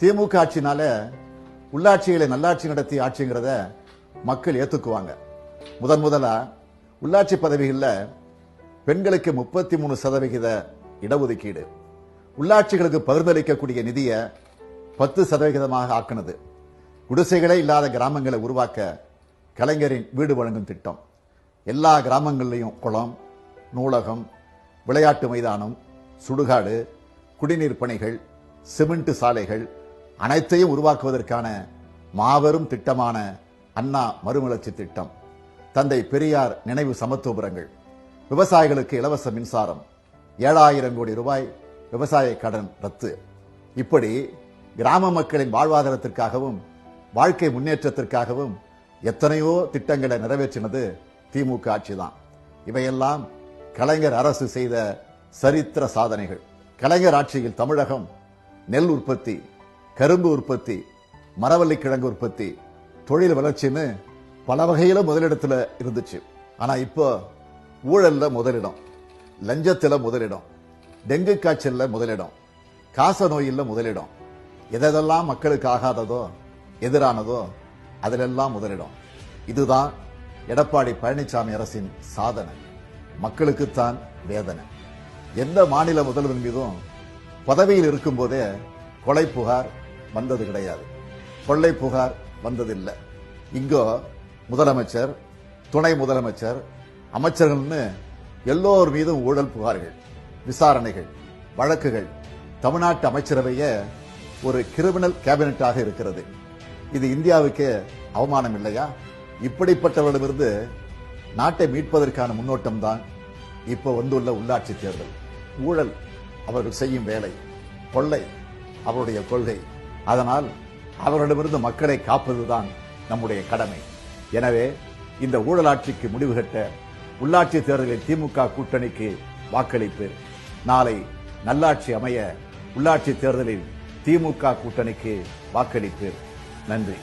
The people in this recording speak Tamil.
திமுக ஆட்சினால உள்ளாட்சிகளை நல்லாட்சி நடத்தி ஆட்சிங்கிறத மக்கள் ஏத்துக்குவாங்க. முதன் முதலா உள்ளாட்சி பதவிகளில் பெண்களுக்கு முப்பத்தி மூணு சதவிகித இடஒதுக்கீடு. உள்ளாட்சிகளுக்கு பகிர்ந்தளிக்கக்கூடிய நிதியை பத்து சதவிகிதமாக ஆக்குனது. குடிசைகளே இல்லாத கிராமங்களை உருவாக்க கலைஞரின் வீடு வழங்கும் திட்டம். எல்லா கிராமங்கள்லையும் குளம் நூலகம் விளையாட்டு மைதானம் சுடுகாடு குடிநீர் பணிகள் சிமெண்ட் சாலைகள் அனைத்தையும் உருவாக்குவதற்கான மாபெரும் திட்டமான அண்ணா மறுமலர்ச்சி திட்டம். தந்தை பெரியார் நினைவு சமத்துவபுரங்கள். விவசாயிகளுக்கு இலவச மின்சாரம். ஏழாயிரம் கோடி ரூபாய் விவசாய கடன் ரத்து. இப்படி கிராம மக்களின் வாழ்வாதாரத்திற்காகவும் வாழ்க்கை முன்னேற்றத்திற்காகவும் எத்தனையோ திட்டங்களை நிறைவேற்றினது திமுக ஆட்சிதான். இவையெல்லாம் கலைஞர் அரசு செய்த சரித்திர சாதனைகள். கலைஞர் ஆட்சியில் தமிழகம் நெல் உற்பத்தி கரும்பு உற்பத்தி மரவள்ளி கிழங்கு உற்பத்தி தொழில் வளர்ச்சின்னு பல வகையில முதலிடத்துல இருந்துச்சு. ஆனா இப்போ ஊழல்ல முதலிடம் லஞ்சத்துல முதலிடம் டெங்கு காய்ச்சல்ல முதலிடம் காச நோயில்ல முதலிடம். எதெல்லாம் மக்களுக்கு ஆகாததோ எதிரானதோ அதிலெல்லாம் முதலிடம். இதுதான் எடப்பாடி பழனிசாமி அரசின் சாதனை. மக்களுக்குத்தான் வேதனை. எந்த மாநில முதல்வர் மீதும் பதவியில் இருக்கும்போதே கொலை புகார் வந்தது கிடையாது. கொள்ளை புகார் வந்ததில்லை. இங்கோ முதலமைச்சர் துணை முதலமைச்சர் அமைச்சர்கள்னு எல்லோர் மீதும் ஊழல் புகார்கள் விசாரணைகள் வழக்குகள். தமிழ்நாட்டு அமைச்சரவைய ஒரு கிரிமினல் கேபினட்டாக இருக்கிறது. இது இந்தியாவுக்கு அவமானம் இல்லையா? இப்படிப்பட்டவர்களிடமிருந்து நாட்டை மீட்பதற்கான முன்னோட்டம் தான் இப்போ வந்துள்ள உள்ளாட்சி தேர்தல். ஊழல் அவர்கள் செய்யும் வேலை கொள்ளை அவருடைய கொள்கை. அதனால் அவர்களிடமிருந்து மக்களை காப்பதுதான் நம்முடைய கடமை. எனவே இந்த ஊழலாட்சிக்கு முடிவு கட்ட உள்ளாட்சி தேர்தலில் திமுக கூட்டணிக்கு வாக்களிப்பு. நாளை நல்லாட்சி அமைய உள்ளாட்சி தேர்தலில் திமுக கூட்டணிக்கு வாக்களிப்பு. நன்றி.